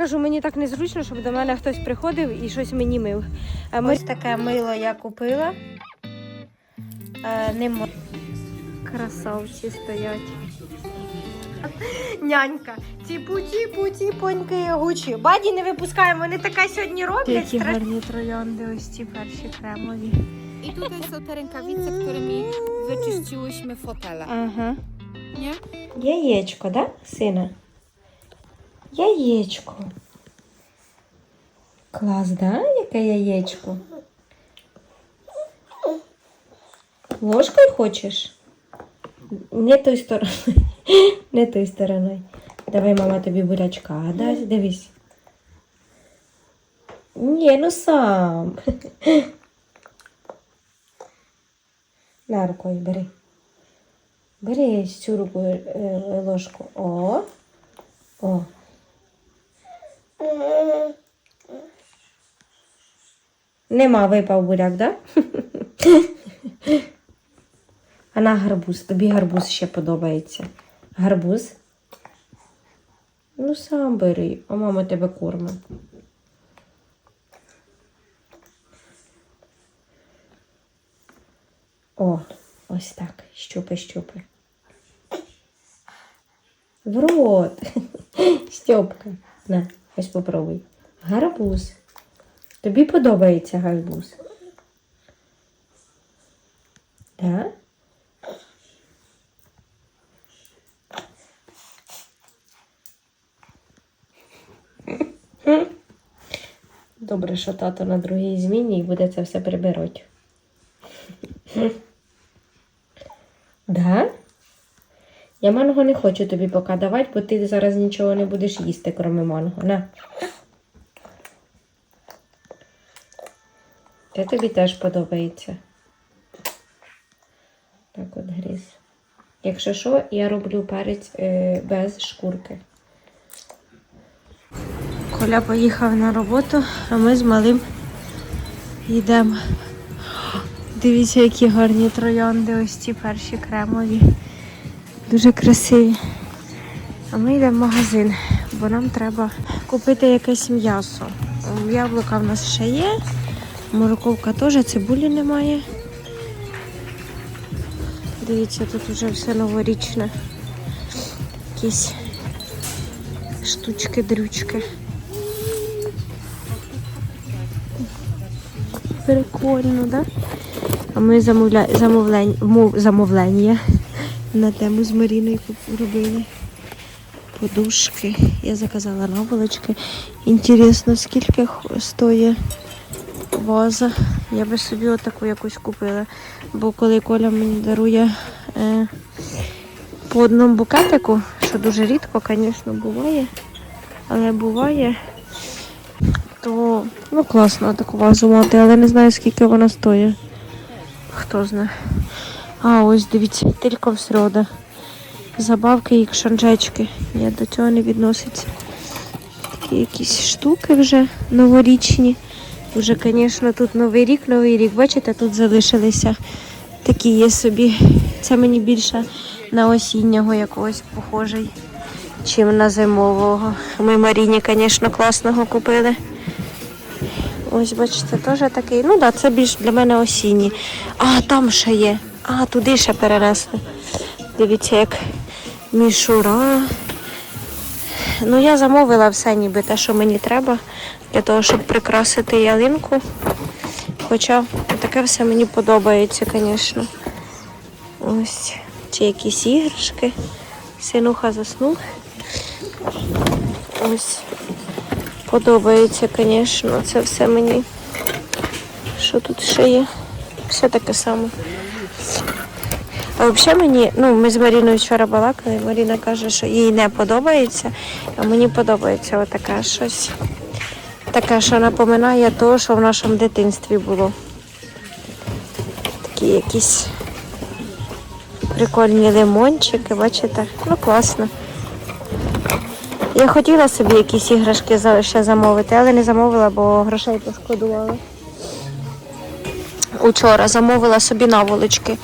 Кажу, мені так незручно, щоб до мене хтось приходив і щось мені мив. А ми... Ось таке мило я купила. Е, не мо- Красавці стоять. Нянька. Тіпу, тіпу, тіпоньки, гучі. Баді не випускаємо, вони таке сьогодні роблять. Які страшно. гарні троянди, ось ці перші кремові. I tutaj są te rękawice, którymi wyczyściłyśmy fotele. Ага. Nie? Яєчко, да, сина? Яєчко. Клас, да? Яке яєчко? Ложкою хочеш? Не той стороною. Не той стороною. Давай, мама, тобі бурячка дасть. Дивись. Ні, ну сам. На рукою бери. Бери цю руку е, ложку. О. О. Нема випав буряк, да? А на гарбуз. Тобі гарбуз ще подобається. Гарбуз? Ну, сам бери, а мама тебе кормить. О, ось так. Щупи, щупи. В рот. Стьопка. На, ось попробуй. Гарбуз. Тобі подобається гарбуз? Да? Добре, що тато на другій зміні і буде це все прибирати. Да? Я манго не хочу тобі поки давати, бо ти зараз нічого не будеш їсти, крім манго. На. Це тобі теж подобається. Так от гріз. Якщо що, я роблю перець е, без шкурки. Коля поїхав на роботу, а ми з малим йдемо. Дивіться, які гарні троянди, ось ці перші кремові. Дуже красиві. А ми йдемо в магазин, бо нам треба купити якесь м'ясо. Яблука в нас ще є, морковка теж, цибулі немає. Дивіться, тут вже все новорічне. Якісь штучки-дрючки. Прикольно, да? А ми замовля... замовлення на тему з Маріною робили. Подушки. Я заказала наволочки. Інтересно, скільки стоїть ваза. Я би собі отаку якусь купила. Бо коли Коля мені дарує е, по одному букетику, що дуже рідко, звісно, буває. Але буває, то ну класно таку вазу мати, але не знаю скільки вона стоїть. Хто знає. А, ось дивіться, тільки в середа. Забавки і кшанжечки. Ні, до цього не відноситься. Такі якісь штуки вже новорічні. Вже, звісно, тут новий рік, новий рік. Бачите, тут залишилися такі є собі. Це мені більше на осіннього якогось похожий, чим на зимового. Ми Маріні, звісно, класного купили. Ось, бачите, теж такий. Ну так, да, це більш для мене осінній. А, там ще є. А, туди ще перенесли. Дивіться, як мішура. Ну, я замовила все ніби те, що мені треба, для того, щоб прикрасити ялинку. Хоча таке все мені подобається, звісно. Ось чи якісь іграшки. Синуха заснув. Ось подобається, звісно, це все мені. Що тут ще є? Все таке саме. А взагалі мені, ну, ми з Маріною вчора балакали, Маріна каже, що їй не подобається, а мені подобається отаке щось. Таке, що напоминає те, що в нашому дитинстві було. Такі якісь прикольні лимончики, бачите? Ну класно. Я хотіла собі якісь іграшки ще замовити, але не замовила, бо грошей пошкодувала. Учора замовила собі наволочки,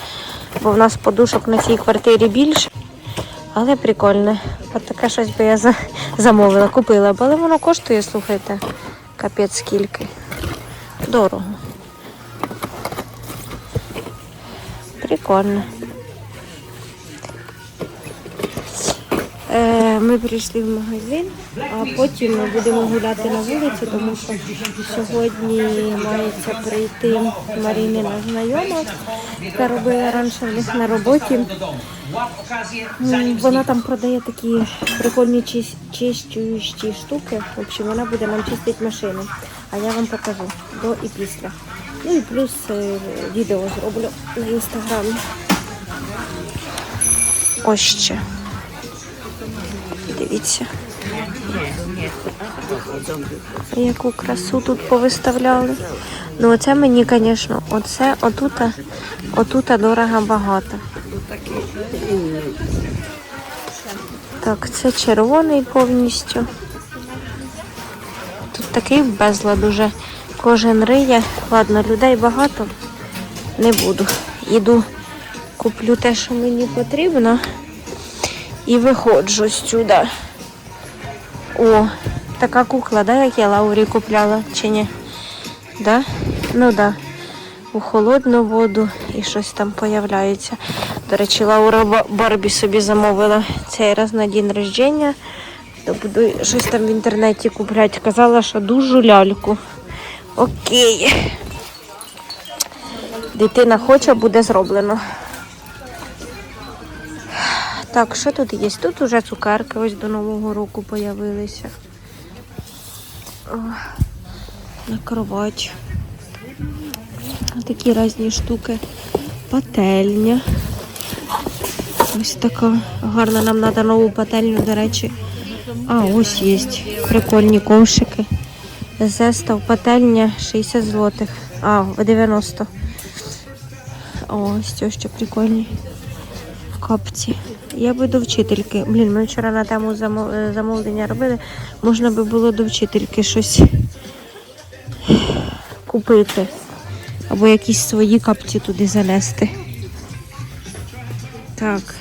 бо в нас подушок на цій квартирі більше. Але прикольне. От таке щось би я замовила, купила, але воно коштує, слухайте, капець скільки. Дорого. Прикольно. Ми прийшли в магазин, а потім ми будемо гуляти на вулиці, тому що сьогодні мається прийти Марінина знайома, яка робила раніше в них на роботі. Вона там продає такі прикольні чищуючі штуки. В общем, вона буде нам чистити машину. А я вам покажу до і після. Ну і плюс е, відео зроблю на інстаграмі. Ось ще. Дивіться. Яку красу тут повиставляли. Ну оце мені, звісно, оце отута, отута дорого багато. Так, це червоний повністю. Тут такий безлад уже. Кожен риє. Ладно, людей багато. Не буду. Іду, куплю те, що мені потрібно. І виходжу сюди. О, така кукла, да, як я Лаурі купляла, чи ні? Да? Ну да. У холодну воду і щось там появляється. До речі, Лаура Барбі собі замовила цей раз на день рождення. То буду щось там в інтернеті купляти. Казала, що дуже ляльку. Окей. Дитина хоче, буде зроблено. Так, що тут є? Тут уже цукерки ось до Нового року появилися. О, на кровать. Такі різні штуки. Пательня. Ось така гарна. Нам треба нову пательню, до речі. А, ось є прикольні ковшики. Зестав пательня 60 злотих. А, 90. О, ось ці ще прикольні. В капці. Я би до вчительки. Блін, ми вчора на тему е, замовлення робили. Можна би було до вчительки щось купити. Або якісь свої капці туди занести. Так.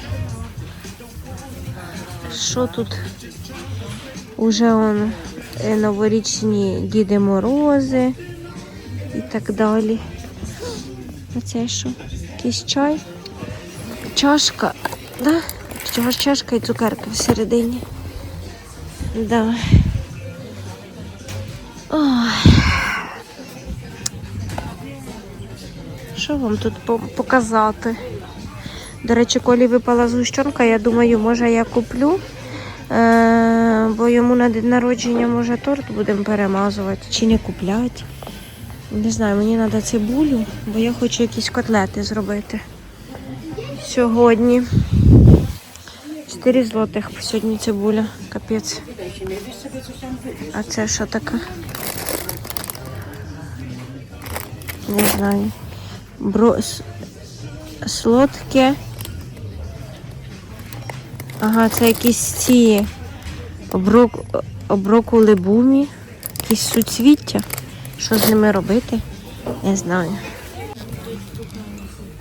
Що тут? Уже он е, новорічні Діди Морози і так далі. А це що? Якийсь чай? Чашка, да? Чого ж чашка і цукерка всередині. Да. Що вам тут показати? До речі, коли випала згущенка, я думаю, може я куплю. Е, бо йому на день народження може торт будемо перемазувати чи не купляти. Не знаю, мені треба цибулю, бо я хочу якісь котлети зробити сьогодні. 4 злотих сьогодні цибуля, капець. А це що таке? Не знаю. Бро... с- Солодке. Ага, це якісь ці оброк... оброкули бумі, якісь суцвіття. Що з ними робити? Не знаю.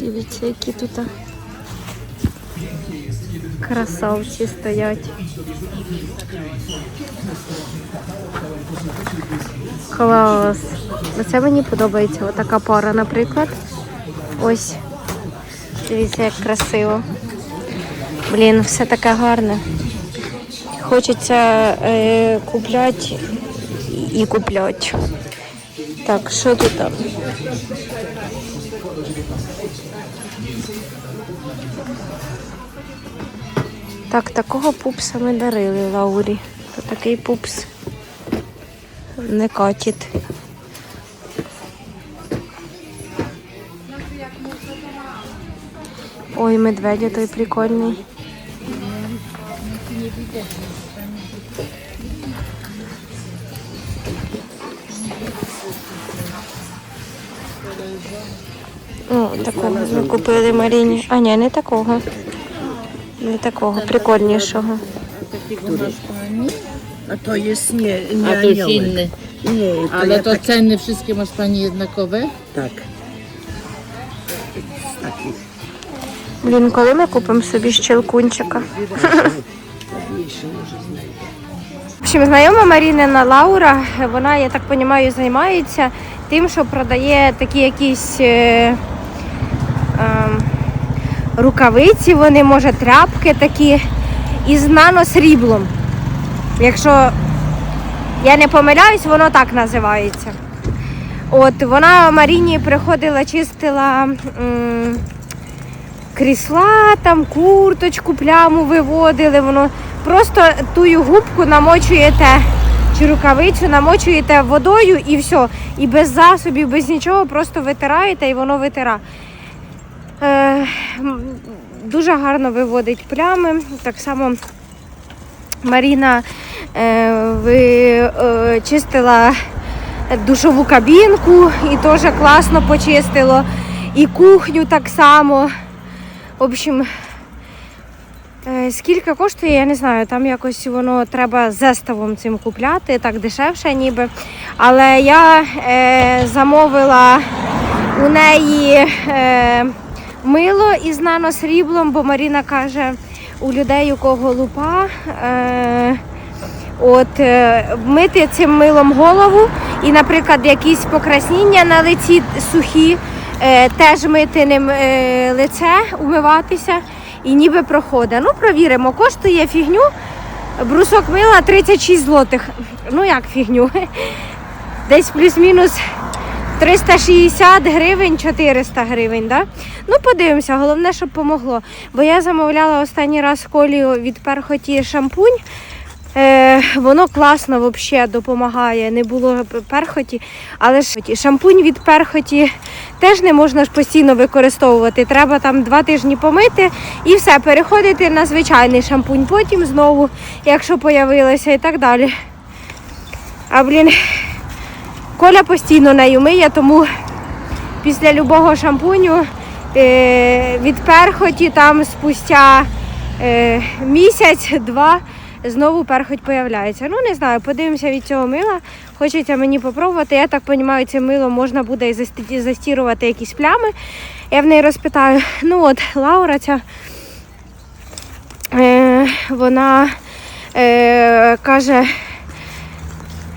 Дивіться, які тут красавці стоять. Клас. Оце мені подобається. Отака пара, наприклад. Ось. Дивіться, як красиво. Блін, все таке гарне. Хочеться е, купляти і- купляти. Так, що тут? Так, такого пупса ми дарили Лаурі. То такий пупс не катить. Ой, медведя той прикольний. О, такого ми купили Маріні. А ні, не такого. Не такого, прикольнішого. A to jest nie, nie A to jest aniołek. inny. Nie, to Ale ja to tak, ceny wszystkie masz Pani jednakowe? tak. Z. Блін, коли ми купимо собі щелкунчика? В общем, знайома Марінина Лаура, вона, я так розумію, займається тим, що продає такі якісь е, ем, рукавиці, вони, може, тряпки такі із наносріблом. Якщо я не помиляюсь, воно так називається. От вона Маріні приходила, чистила м, крісла, там курточку, пляму виводили. Воно просто тую губку намочуєте чи рукавицю, намочуєте водою і все. І без засобів, без нічого, просто витираєте і воно витира. Е, дуже гарно виводить плями. Так само Маріна е, е, чистила душову кабінку і теж класно почистило. І кухню так само. В общем, скільки коштує, я не знаю. Там якось воно треба зеставом цим купляти, так дешевше ніби. Але я е, замовила у неї е, мило із наносріблом, бо Маріна каже, у людей, у кого лупа. Е, От е, мити цим милом голову і, наприклад, якісь покраснення на лиці сухі, е, теж мити ним е, лице, умиватися і ніби проходить. Ну, провіримо, коштує фігню. Брусок мила 36 злотих. Ну як фігню? Десь плюс-мінус 360 гривень, 400 гривень. Да? Ну, подивимося, головне, щоб помогло. Бо я замовляла останній раз колі від перхоті шампунь. Е, воно класно взагалі допомагає. Не було перхоті, але ж шампунь від перхоті теж не можна ж постійно використовувати. Треба там два тижні помити і все, переходити на звичайний шампунь. Потім знову, якщо появилося і так далі. А блін, Коля постійно нею миє, тому після любого шампуню е, від перхоті там спустя е, місяць-два знову перхоть появляється. Ну не знаю, подивимося від цього мила. Хочеться мені попробувати. Я так розумію, це мило можна буде застірувати якісь плями. Я в неї розпитаю. Ну от, Лаура ця е, вона е, каже.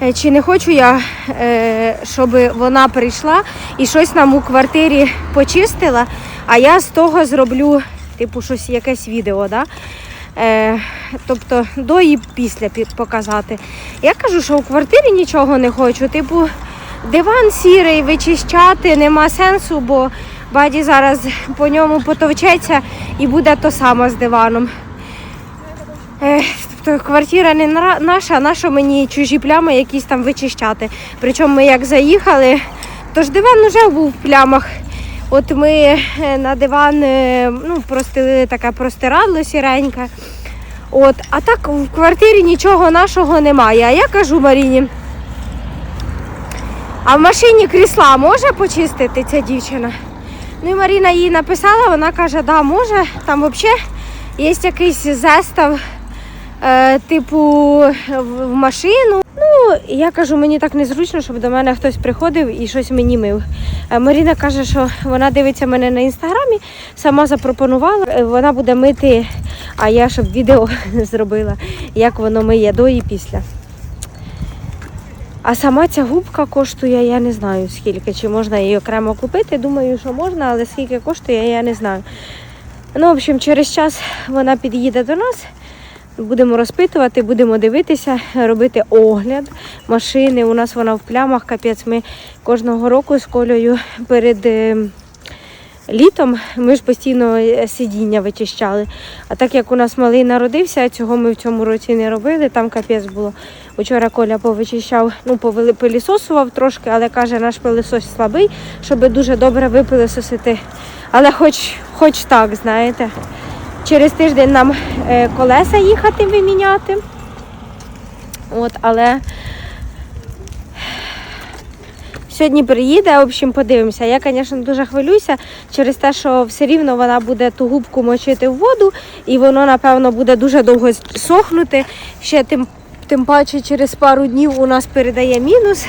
Е, Чи не хочу я, е, щоб вона прийшла і щось нам у квартирі почистила, а я з того зроблю, типу, щось якесь відео, да? Е, тобто до і після показати. Я кажу, що у квартирі нічого не хочу. Типу, диван сірий, вичищати нема сенсу, бо баді зараз по ньому потовчеться і буде то саме з диваном. Е, Тобто квартира не наша, а наша мені чужі плями якісь там вичищати. Причому ми як заїхали, то ж диван вже був в плямах. От ми е, на диван е, ну, простили таке простирадло сіреньке. От, а так в квартирі нічого нашого немає. А я кажу Маріні, а в машині крісла може почистити ця дівчина? Ну і Маріна їй написала, вона каже, да, може, там взагалі є якийсь зестав е, типу в в машину. Ну, я кажу, мені так незручно, щоб до мене хтось приходив і щось мені мив. Е, Маріна каже, що вона дивиться мене на інстаграмі, сама запропонувала. Е, Вона буде мити, а я щоб відео зробила, як воно миє до і після. А сама ця губка коштує, я не знаю скільки, чи можна її окремо купити. Думаю, що можна, але скільки коштує, я не знаю. Ну, в общем, через час вона під'їде до нас. Будемо розпитувати, будемо дивитися, робити огляд машини. У нас вона в плямах, капець. Ми кожного року з колею перед е, літом ми ж постійно е, сидіння вичищали. А так як у нас малий народився, цього ми в цьому році не робили, там капець було. Учора Коля повичищав, ну, пилісосував трошки, але каже, наш пилісос слабий, щоб дуже добре випилисосити. Але хоч, хоч так, знаєте. Через тиждень нам е, колеса їхати виміняти. От, але сьогодні приїде, в общем, подивимося. Я, звісно, дуже хвилююся через те, що все рівно вона буде ту губку мочити в воду, і воно, напевно, буде дуже довго сохнути. Ще тим, тим паче через пару днів у нас передає мінус.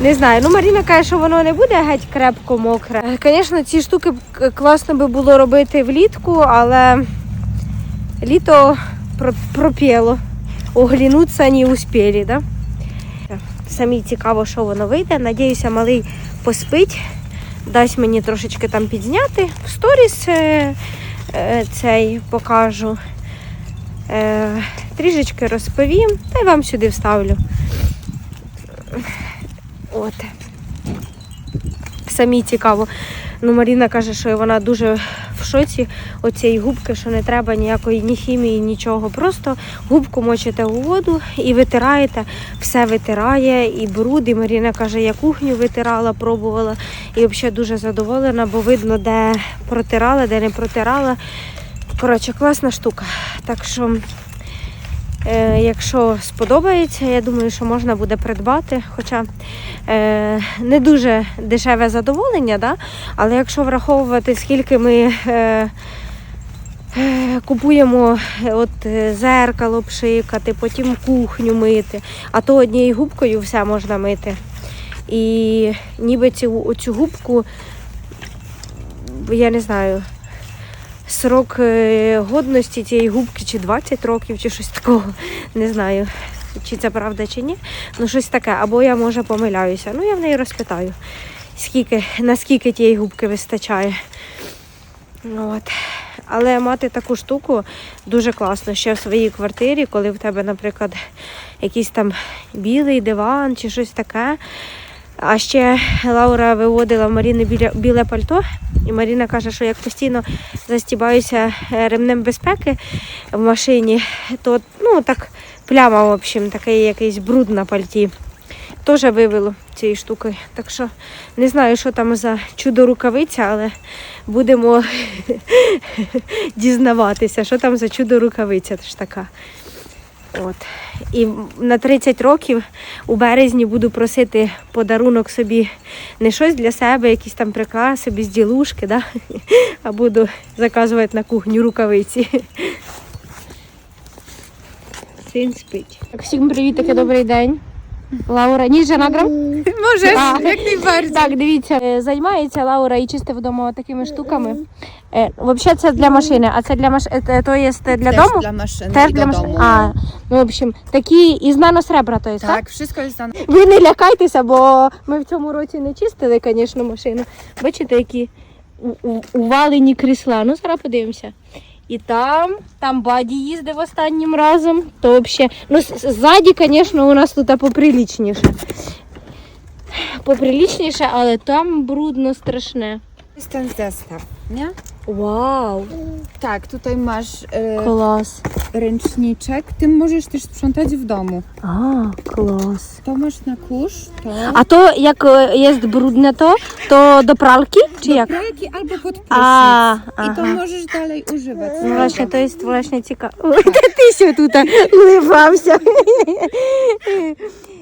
Не знаю. Ну, Маріна каже, що воно не буде геть крепко мокре. Звісно, ці штуки класно би було робити влітку, але літо про- пропіло. Оглянуться не успіли, да? Самі цікаво, що воно вийде. Надіюся, малий поспить, дасть мені трошечки там підзняти. В сторіс е, е, цей покажу. Е, трішечки розповім, та й вам сюди вставлю. От. Самі цікаво. Ну, Маріна каже, що вона дуже в шоці оцієї губки, що не треба ніякої ні хімії, нічого. Просто губку мочите у воду і витираєте, все витирає, і бруд. І Маріна каже, я кухню витирала, пробувала і взагалі дуже задоволена, бо видно, де протирала, де не протирала. Коротше, класна штука. Так що, якщо сподобається, я думаю, що можна буде придбати. Хоча е, не дуже дешеве задоволення, да? але якщо враховувати, скільки ми е, е, купуємо е, от, е, зеркало пшикати, потім кухню мити, а то однією губкою все можна мити. І ніби цю, цю губку, я не знаю, срок е, годності цієї губки чи 20 років, чи щось такого. Не знаю, чи це правда, чи ні. Ну, щось таке. Або я може помиляюся. Ну, я в неї розпитаю, скільки, наскільки тієї губки вистачає. От. Але мати таку штуку дуже класно ще в своїй квартирі, коли в тебе, наприклад, якийсь там білий диван чи щось таке. А ще Лаура виводила в Маріни біля, біле пальто, і Маріна каже, що як постійно застібаюся е, ремнем безпеки в машині, то ну так пляма, в общем, такий якийсь бруд на пальті. Теж вивело цією штукою. Так що не знаю, що там за чудо рукавиця, але будемо дізнаватися, що там за чудо рукавиця ж така. От. І на 30 років у березні буду просити подарунок собі не щось для себе, якісь там прикраси, безділушки, да? а буду заказувати на кухню рукавиці. Син спить. Всім привіт, такий добрий день. Лаура, ніж же награм? Możesz, A. jak najbardziej. Так, дивіться, е, займається Лаура і чистить вдома такими штуками. Е, Взагалі це для машини, а це для машини, то є для дому? dla maszyny Теж і для машини. А, ну, в общем, такі із наносребра, то є, так? Wszystko jest za Ви не лякайтеся, бо ми в цьому році не чистили, звісно, машину. Бачите, які у- у- увалені крісла. Ну, зараз подивимося. І там, там баді їздив останнім разом. То взагалі, ну, ззаді, звісно, у нас тут поприлічніше. Поприлічніше, але там брудно страшне. jest ten zestaw, nie? Вау, Tak, tutaj masz e, клас. ręczniczek. Tym możesz też sprzątać w domu. А, клас. To masz na kurz, to А то як е, є брудне, то, то до пралки? Чи do як? pralki albo pod prysznic. А, I to ага. możesz dalej używać. Ну, właśnie, to jest właśnie ciekawe. Ой, та ти ще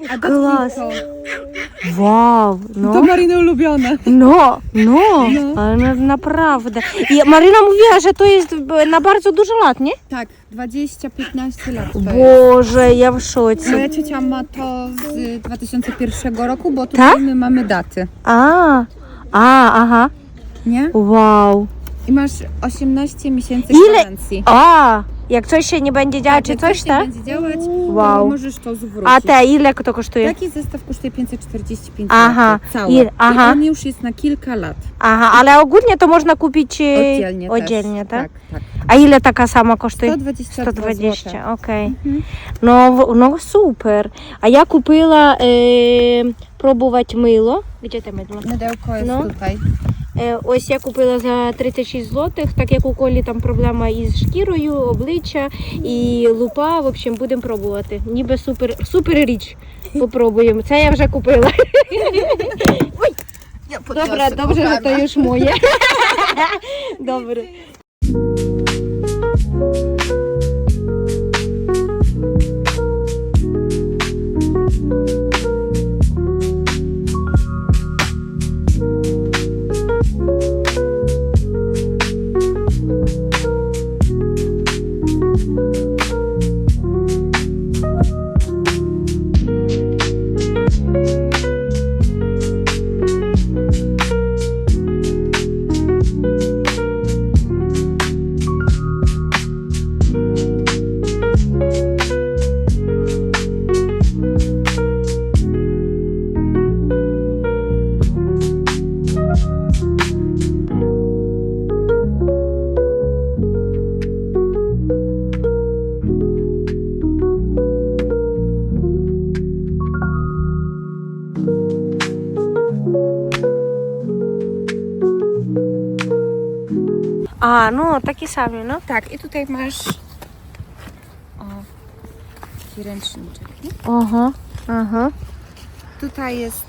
тут ливався. A Klas. dotknij Вау, To, to ну, Marina ulubione. no, no, No. ale na- naprawdę. I Maryna mówiła, że to jest na bardzo dużo lat, nie? Tak, 20-15 lat to jest. Boże, ja w szocie. Moja ciocia ma to z 2001 roku, bo tutaj Tak? my mamy daty, A, a, aha, nie? wow. I masz 18 miesięcy Ile? gwarancji. A, jak coś się nie będzie działo, tak, czy jak coś, się tak? będzie działać, Wow. to możesz to zwrócić. A te, ile to kosztuje? Taki zestaw kosztuje 545 Aha. Cały. aha. I on już jest na kilka lat. Aha, ale ogólnie to można kupić e, Oddzielnie, też. tak? Tak, tak. A ile taka sama kosztuje? 122 zł. 120, okej. Mhm. No, no super. A ja kupiła e, próbować mylo. Gdzie te mydło? Mydełko jest No. tutaj. Е, ось я купила за 36 злотих, так як у Колі там проблема із шкірою, обличчя і лупа. В общем, будемо пробувати. Ніби супер, супер річ. Попробуємо. Це я вже купила. Ой, добре, добре, że моє. Добре. Taki no. Tak, i tutaj masz o, taki ręczniczek. Nie? Aha, aha. Tutaj jest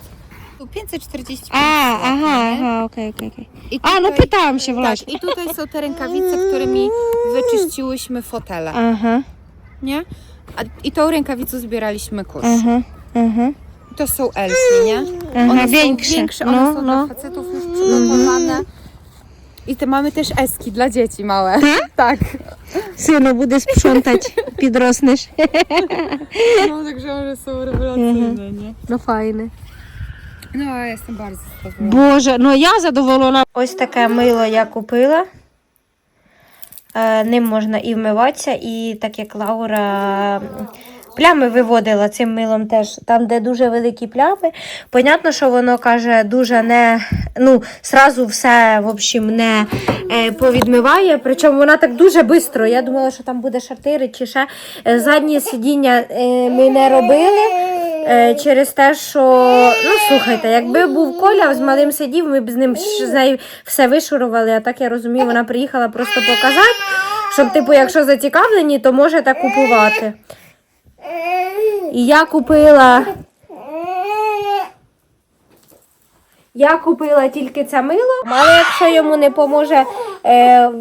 tu 545 A, aha, nie? aha, okej, okej, okej. I A, no tutaj- pytałam się właśnie. Tak, i tutaj są te rękawice, którymi wyczyściłyśmy fotele, Aha, nie? A, I tą rękawicą zbieraliśmy kurz. aha, aha. To są Elfy, nie? Aha, są większe. większe, No, one są no. dla facetów już przygotowane. I te mamy też eski dla dzieci małe. Tak. Synu, буде sprzątać, підроснеш. No, także one są rewelacyjne, nie? Ну, файне. No, ja jestem bardzo zadowolona. Боже, ну я задоволена. Ось таке мило я купила. Е, Ним можна і вмиватися, і так як Лаура плями виводила цим милом теж, там, де дуже великі плями. Понятно, що воно каже, дуже не. Ну, сразу все, в общем, не е, повідмиває. Причому вона так дуже швидко. Я думала, що там буде шатири чи ще. Е, Заднє сидіння е, ми не робили. Е, через те, що ну слухайте, якби був Коля з малим сидів, ми б з ним з нею все вишурували. А так я розумію, вона приїхала просто показати, щоб, типу, якщо зацікавлені, то можете купувати. І я купила. Я купила тільки це мило, але якщо йому не поможе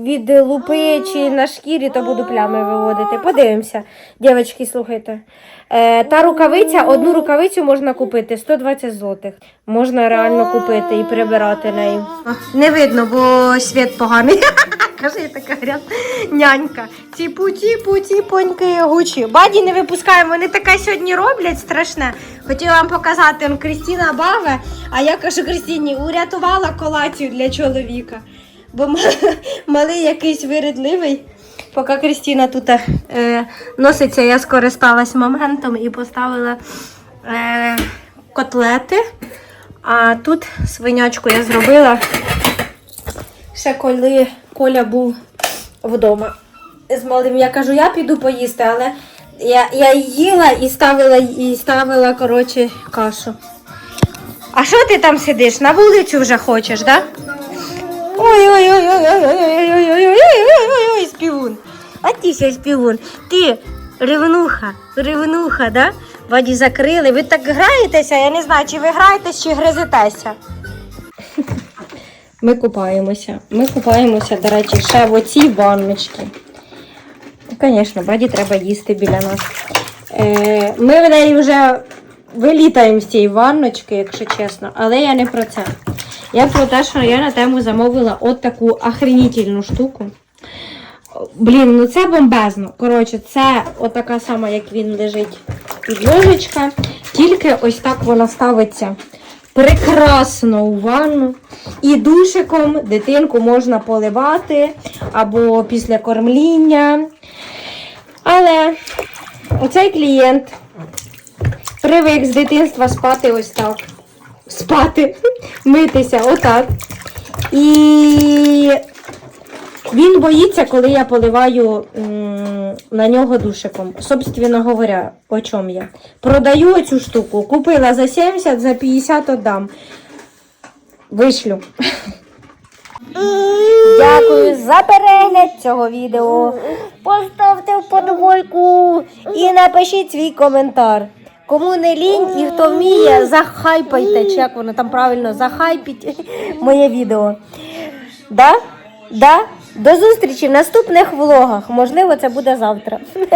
від лупи чи на шкірі, то буду плями виводити. Подивимося. Дівчатки, слухайте. Е, та рукавиця, одну рукавицю можна купити 120 злотих. Можна реально купити і прибирати нею. Не видно, бо світ поганий. Каже, така грязна нянька. Тіпу, тіпу, тіпоньки, гучі. Баді не випускаємо, вони таке сьогодні роблять страшне. Хотіла вам показати, он Крістіна баве, а я кажу Крістіні, урятувала колацію для чоловіка. Бо малий якийсь виридливий. Поки Крістіна тут е, носиться, я скористалась моментом і поставила е, котлети. А тут свинячку я зробила ще коли Коля був вдома. З малим я кажу, я піду поїсти, але я, я їла і ставила, і ставила коротше, кашу. А що ти там сидиш? На вулицю вже хочеш, так? Да? Ой-ой-ой-ой-ой-ой-ой-ой-ой-ой-ой-ой, співун. А ти ще співун. Ти ревнуха, ревнуха, да? Ваді закрили. Ви так граєтеся, я не знаю, чи ви граєтесь, чи гризетеся. Ми купаємося. Ми купаємося, до речі, ще в оцій ванночці. Звісно, баді треба їсти біля нас. Ми в неї вже вилітаємо з цієї ванночки, якщо чесно, але я не про це. Я про те, що я на тему замовила от таку охренітельну штуку. Блін, ну це бомбезно. Коротше, це отака сама, як він лежить підложечка. Тільки ось так вона ставиться прекрасно у ванну. І душиком дитинку можна поливати або після кормління. Але оцей клієнт привик з дитинства спати ось так. Спати, митися отак. І він боїться, коли я поливаю на нього душиком. Собственно говоря, по чому я. Продаю цю штуку. Купила за 70, за 50 отдам. Вишлю. Дякую за перегляд цього відео. Поставте вподобайку і напишіть свій коментар. Кому не лінь і хто вміє, захайпайте, чи як воно там правильно, захайпіть моє відео. Да? Да? До зустрічі в наступних влогах. Можливо, це буде завтра.